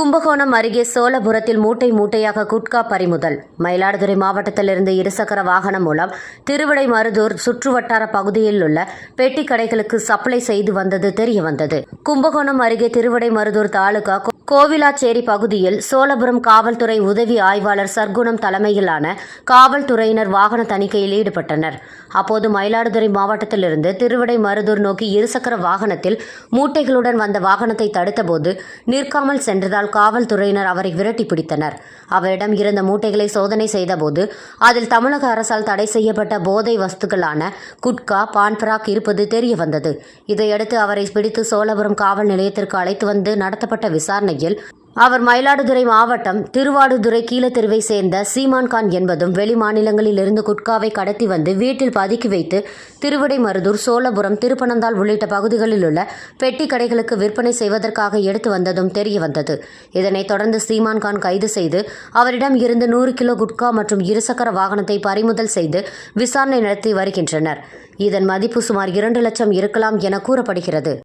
கும்பகோணம் அருகே சோழபுரத்தில் மூட்டை மூட்டையாக குட்கா பறிமுதல். மயிலாடுதுறை மாவட்டத்திலிருந்து இருசக்கர வாகனம் மூலம் திருவிடை மருதூர் சுற்றுவட்டார பகுதியில் உள்ள பெட்டி கடைகளுக்கு சப்ளை செய்து வந்தது தெரியவந்தது. கும்பகோணம் அருகே திருவிடை மருதூர் தாலுகா கோவிலாச்சேரி பகுதியில் சோழபுரம் காவல்துறை உதவி ஆய்வாளர் சர்க்குணம் தலைமையிலான காவல்துறையினர் வாகன தணிக்கையில் ஈடுபட்டனர். அப்போது மயிலாடுதுறை மாவட்டத்திலிருந்து திருவிடை மருதூர் நோக்கி இருசக்கர வாகனத்தில் மூட்டைகளுடன் வந்த வாகனத்தை தடுத்தபோது நிற்காமல் சென்றதால் காவல்துறையினர் அவரை விரட்டி பிடித்தனர். அவரிடம் இருந்த மூட்டைகளை சோதனை செய்தபோது அதில் தமிழக அரசால் தடை செய்யப்பட்ட போதை வஸ்துக்களான குட்கா பான்பராக் இருப்பது தெரிய வந்தது இதையடுத்து அவரை பிடித்து சோழபுரம் காவல் நிலையத்திற்கு அழைத்து வந்து நடத்தப்பட்ட விசாரணை நிலையில் அவர் மயிலாடுதுறை மாவட்டம் திருவாடுதுறை கீழத்தெருவை சேர்ந்த சீமான்கான் என்பதும் வெளி மாநிலங்களில் இருந்து குட்காவை கடத்தி வந்து வீட்டில் பதுக்கி வைத்து திருவிடைமருதூர் சோழபுரம் திருப்பனந்தாள் உள்ளிட்ட பகுதிகளில் உள்ள பெட்டி கடைகளுக்கு விற்பனை செய்வதற்காக எடுத்து வந்ததும் தெரிய வந்தது. இதனைத் தொடர்ந்து சீமான்கான் கைது செய்து அவரிடம் இருந்து நூறு கிலோ குட்கா மற்றும் இருசக்கர வாகனத்தை பறிமுதல் செய்து விசாரணை நடத்தி வருகின்றனர். இதன் மதிப்பு சுமார் இரண்டு லட்சம் இருக்கலாம் என கூறப்படுகிறது.